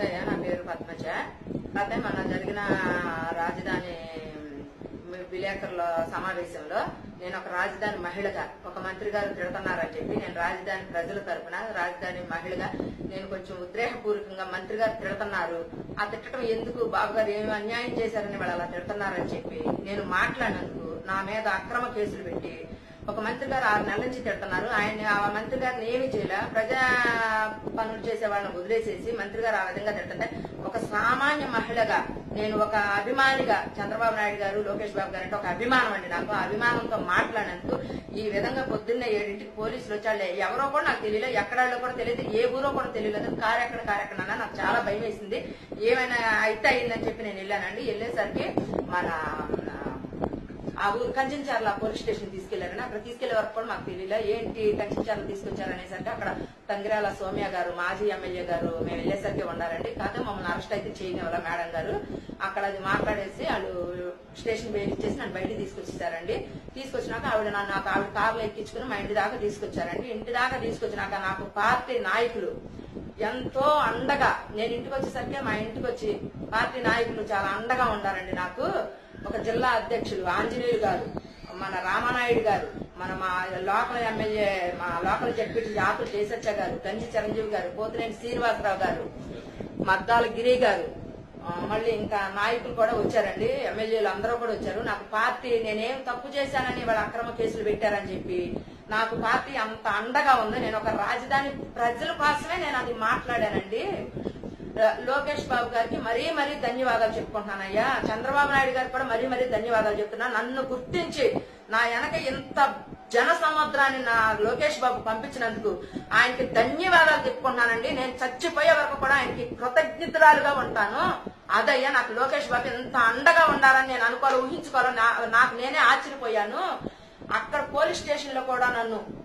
నమస్తే నా పేరు పద్మజ. కాకపోతే మన జరిగిన రాజధాని విలేకరుల సమావేశంలో నేను ఒక రాజధాని మహిళగా ఒక మంత్రి గారు తిడుతున్నారని చెప్పి నేను రాజధాని ప్రజల తరపున రాజధాని మహిళగా నేను కొంచెం ఉద్రేకపూర్వకంగా మంత్రి గారు తిడుతున్నారు. ఆ తిట్టడం ఎందుకు? బాబు గారు ఏమి అన్యాయం చేశారని వాళ్ళు అలా తిడుతున్నారని చెప్పి నేను మాట్లాడినందుకు నా మీద అక్రమ కేసులు పెట్టి ఒక మంత్రి గారు ఆరు నెలల నుంచి తిడుతున్నారు. ఆయన ఆ మంత్రి గారిని ఏమి చేయలే. ప్రజా పనులు చేసే వాళ్ళని వదిలేసేసి మంత్రి గారు ఆ విధంగా తిడుతుంటే ఒక సామాన్య మహిళగా నేను ఒక అభిమానిగా చంద్రబాబు నాయుడు గారు లోకేష్ బాబు గారు అంటే ఒక అభిమానం అండి నాకు. ఆ అభిమానంతో మాట్లాడినందుకు ఈ విధంగా పొద్దున్నే ఏడింటికి పోలీసులు వచ్చాళ్ళే. ఎవరో కూడా నాకు తెలియలేదు ఎక్కడాలో కూడా తెలియదు. ఏ ఊరో కూడా తెలియలేదు. కారు ఎక్కడ కారు ఎక్కడ నాకు చాలా భయం వేసింది ఏమైనా అయితే అయిందని చెప్పి నేను వెళ్ళానండి. వెళ్ళేసరికి మన ఆ ఊరు కంచెంచార్ల పోలీస్ స్టేషన్ తీసుకెళ్ళారని అక్కడ తీసుకెళ్ళే వరకు కూడా మాకు తెలియలే ఏంటి కంచెంచార్ల తీసుకొచ్చారు అనేసరికి అక్కడ తంగిరాల సోమ్య గారు మాజీ ఎమ్మెల్యే గారు మేము వెళ్ళేసరికి ఉండాలండి కాకపోతే మమ్మల్ని అరెస్ట్ అయితే చేయనివ్వాల మేడం గారు. అక్కడ అది మాట్లాడేసి వాళ్ళు స్టేషన్ బయట ఇచ్చేసి నన్ను బయట తీసుకొచ్చేసారండి. తీసుకొచ్చినాక ఆవిడ నన్ను నాకు ఆవిడ కారులో ఎక్కించుకుని మా ఇంటి దాకా తీసుకొచ్చారండి. ఇంటి దాకా తీసుకొచ్చినాక నాకు పార్టీ నాయకులు ఎంతో అండగా నేను ఇంటికి వచ్చేసరికి మా ఇంటికి వచ్చి పార్టీ నాయకులు చాలా అండగా ఉండారండి నాకు. ఒక జిల్లా అధ్యక్షులు ఆంజనేయులు గారు మన రామానాయుడు గారు మన మా లోకల్ ఎమ్మెల్యే మా లోకల్ జడ్పీటీ ఆకుల చేసచ్చ గారు గంజి చిరంజీవి గారు పోతినేని శ్రీనివాసరావు గారు మద్దాల గిరి గారు మళ్ళీ ఇంకా నాయకులు కూడా వచ్చారండి. ఎమ్మెల్యేలు అందరూ కూడా వచ్చారు. నాకు పార్టీ నేనేం తప్పు చేశానని వాళ్ళ అక్రమ కేసులు పెట్టారని చెప్పి నాకు పార్టీ అంత అండగా ఉంది. నేను ఒక రాజధాని ప్రజల కోసమే నేను అది మాట్లాడానండి. లోకేష్ బాబు గారికి మరీ మరీ ధన్యవాదాలు చెప్పుకుంటున్నానయ్యా. చంద్రబాబు నాయుడు గారికి కూడా మరీ మరీ ధన్యవాదాలు చెప్తున్నా. నన్ను గుర్తించి నా వెనక ఇంత జన సముద్రాన్ని నా లోకేష్ బాబు పంపించినందుకు ఆయనకి ధన్యవాదాలు చెప్పుకుంటున్నానండి. నేను చచ్చిపోయే వరకు కూడా ఆయనకి కృతజ్ఞతరాలుగా ఉంటాను. అదయ్యా నాకు లోకేష్ బాబు ఎంత అండగా ఉండాలని నేను అనుకోవాలి ఊహించుకోవాలి. నాకు నేనే ఆశ్చర్యపోయాను. అక్కడ పోలీస్ స్టేషన్లో కూడా నన్ను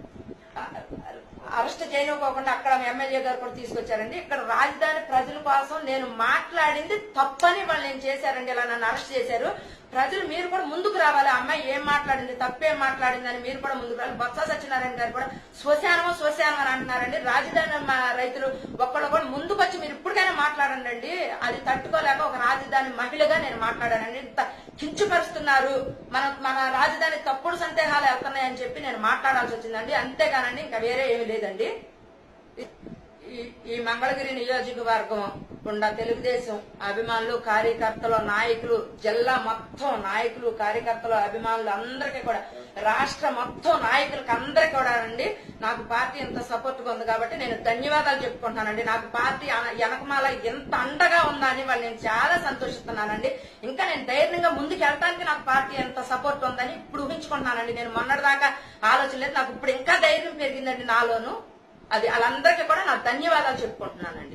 అరెస్ట్ చేయనివ్వకుండా అక్కడ ఎమ్మెల్యే గారు కూడా తీసుకొచ్చారండి. ఇక్కడ రాజధాని ప్రజల కోసం నేను మాట్లాడింది తప్పని వాళ్ళు నేను చేశారండి. ఇలా నన్ను అరెస్ట్ చేశారు. ప్రజలు మీరు కూడా ముందుకు రావాలి. ఆ అమ్మాయి ఏం మాట్లాడింది తప్పేం మాట్లాడింది అని మీరు కూడా ముందుకు రావాలి. బొత్స సత్యనారాయణ గారు కూడా శ్వశానము శ్వశానం అని అంటున్నారండి. రాజధాని మా రైతులు ఒక్కళ్ళు కూడా ముందుకు వచ్చి మీరు ఇప్పటికైనా మాట్లాడండి. అండి అది తట్టుకోలేక ఒక రాజధాని మహిళగా నేను మాట్లాడానండి. ఇంత కించుపరుస్తున్నారు. మన మన రాజధాని తప్పుడు సందేహాలు వెళ్తున్నాయని చెప్పి నేను మాట్లాడాల్సి వచ్చిందండి. అంతేగానండి ఇంకా వేరే ఏమి లేదు. లేదండి. ఈ- మంగళగిరి నియోజకవర్గం గుండా తెలుగుదేశం అభిమానులు కార్యకర్తలు నాయకులు జిల్లా మొత్తం నాయకులు కార్యకర్తలు అభిమానులు అందరికీ కూడా రాష్ట్ర మొత్తం నాయకులకి అందరికీ కూడా అండి నాకు పార్టీ ఇంత సపోర్ట్గా ఉంది కాబట్టి నేను ధన్యవాదాలు చెప్పుకుంటున్నానండి. నాకు పార్టీ వెనకమాల ఎంత అండగా ఉందని వాళ్ళు నేను చాలా సంతోషిస్తున్నానండి. ఇంకా నేను ధైర్యంగా ముందుకు వెళ్ళడానికి నాకు పార్టీ ఎంత సపోర్ట్ ఉందని ఇప్పుడు ఊహించుకుంటున్నానండి. నేను మొన్నటిదాకా ఆలోచన లేదు. నాకు ఇప్పుడు ఇంకా ధైర్యం పెరిగిందండి నాలోను. అది వాళ్ళందరికీ కూడా నా ధన్యవాదాలు చెప్పుకుంటున్నానండి.